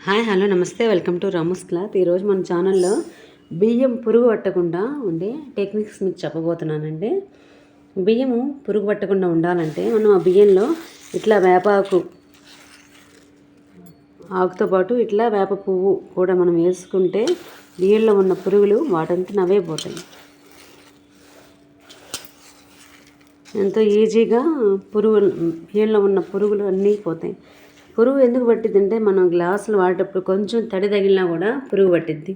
Hi hello నమస్తే. Welcome to Ramas cloth. ఈరోజు మన ఛానల్లో బియ్యం పురుగు పట్టకుండా ఉండే టెక్నిక్స్ మీకు చెప్పబోతున్నానండి. బియ్యము పురుగు పట్టకుండా ఉండాలంటే మనం ఆ బియ్యంలో ఇట్లా వేపాకు ఆకుతో పాటు ఇట్లా వేప పువ్వు కూడా మనం వేసుకుంటే బియ్యంలో ఉన్న పురుగులు వాటంతా నవే పోతాయి ఎంతో ఈజీగా పురుగులు బియ్యంలో ఉన్న పురుగులు అన్నీ పోతాయి. పురుగు ఎందుకు పట్టిద్దంటే మనం గ్లాసులు వాడేటప్పుడు కొంచెం తడి తగిలినా కూడా పురుగు పట్టిద్ది.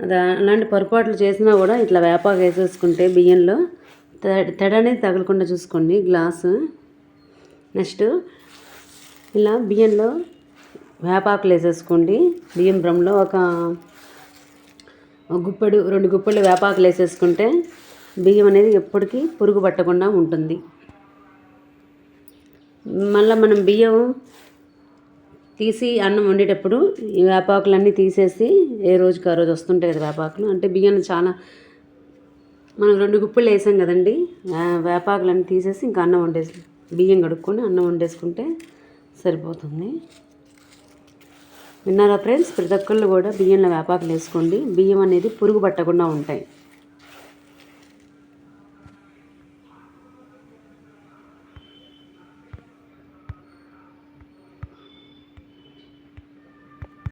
అది అలాంటి పొరపాట్లు చేసినా కూడా ఇట్లా వేపాకు వేసేసుకుంటే బియ్యంలో తడి అనేది తగలకుండా చూసుకోండి గ్లాసు. నెక్స్ట్ ఇలా బియ్యంలో వేపాకులు వేసేసుకోండి. బియ్యం బ్రమ్లో ఒక ఒక గుప్పెడు రెండు గుప్పెళ్ళు వేపాకులు వేసేసుకుంటే బియ్యం అనేది ఎప్పటికీ పురుగు పట్టకుండా ఉంటుంది. మళ్ళీ మనం బియ్యం తీసి అన్నం వండేటప్పుడు ఈ వేపాకులన్నీ తీసేసి ఏ రోజుకి ఆ రోజు వస్తుంటాయి కదా వేపాకులు. అంటే బియ్యం చాలా మనం రెండు గుప్పులు వేసాం కదండి. వేపాకులన్నీ తీసేసి ఇంకా అన్నం వండేసి బియ్యం కడుక్కొని అన్నం వండేసుకుంటే సరిపోతుంది. విన్నారా ఫ్రెండ్స్? ప్రతి ఒక్కళ్ళు కూడా బియ్యంలో వేపాకులు వేసుకోండి. బియ్యం అనేది పురుగు పట్టకుండా ఉంటాయి.